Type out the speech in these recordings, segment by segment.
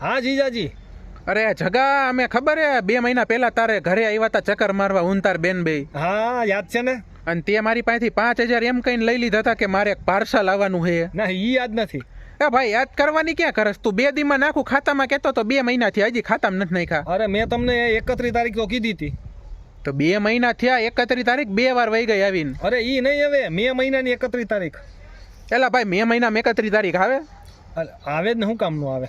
હા જીજાજી. અરે જગા અમે ખબર હે બે મહિના પહેલા તારે ઘરે આવ્યા હતા ચક્કર મારવા હું તાર બેન બે હા યાદ છે ને? અને તે મારી પાસેથી પાંચ હજાર એમ કહીને લઈ લીધા હતા કે મારે એક પાર્સલ આવવાનું છે ના ઈ યાદ નથી. એ ભાઈ યાદ કરવાની ક્યાં કરસ તું બે દીમાં નાખું ખાતામાં કહેતો તો બે મહિનાથી હજી ખાતામાં નથી નાખ્યા. અરે મેં તમને એકત્રીસ તારીખ તો કીધી હતી તો બે મહિના થયા એકત્રીસ તારીખ બે વાર વહી ગઈ આવીને. અરે ઈ નહીં હવે મે મહિનાની એકત્રીસ તારીખ. એલા ભાઈ મે મહિનામાં એકત્રીસ તારીખ આવે? આવે જ ને શું કામનું આવે?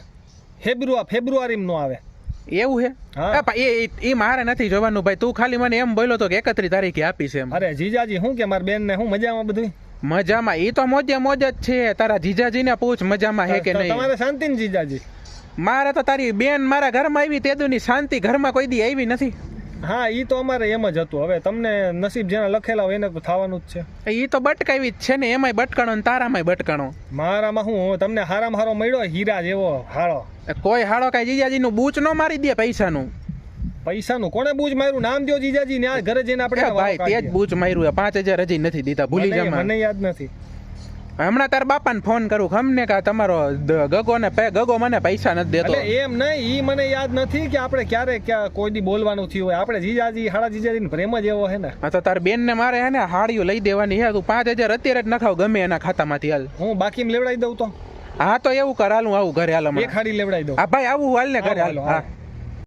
ફેબ્રુઆ ફેબ્રુઆરી નો આવે. એવું છે? હા. એ એ મારે નથી જોવાનું ભાઈ. તું ખાલી મને એમ બોલ્યો તો કે એકત્રીસ તારીખે આપીશ એમ. અરે જીજાજી શું કે મારા બેન ને હું મજામાં બધું મજામાં? એ તો મોજે મોજ જ છે. તારા જીજાજીને પૂછ મજામાં હે કે નહીં. તમારે શાંતિ ને જીજાજી. મારે તો તારી બેન મારા ઘરમાં આવી તેદુની શાંતિ ઘરમાં કોઈ દી આવી નથી. હા ઈ તો અમારે એમ જ હતું. હવે તમને નસીબ જેના લખેલા હોય એને તો થવાનું જ છે. એ તો બટકાવી જ છે ને એમાંય બટકાણો ને તારામાંય બટકાણો. મારામાં હું? તમને હારામાં હારો મળ્યો? હીરા જેવો હાળો એ કોઈ હાળો કાંઈ જીજાજીનું બૂચ ન મારી દે પૈસાનું. પૈસાનું? કોણે બૂજ માર્યું? નામ દો જીજાજી ને આ ઘરે જઈને આપણે ભાઈ તે જ બૂચ માર્યું. પાંચ હજાર હજી નથી દીધા ભૂલી જાય મને યાદ નથી. હમણાં તાર બાપાને ફોન કરું ખમને કા તમારો ગગો ને ગગો મને પૈસા નથી દેતો. એટલે એમ નહીં ઈ મને યાદ નથી કે આપણે ક્યારે ક્યાં કોઈ દી બોલવાનું થયું હોય. આપણે જીજાજી હાડા જીજાજી પ્રેમ જ એવો હે ને. હા તો તાર બેન ને મારે હે ને હાડીઓ લઈ દેવાની હે. તું પાંચ હજાર અત્યારે જ નખાવ ગમે એના ખાતામાંથી હાલ. હું બાકી લેવડાવી દઉં તો? હા તો એવું કર હાલું આવું ઘરે હાલ એક હાડી લેવડાવી દઉં. હા ભાઈ આવું હાલ ને ઘરે હાલ. હા.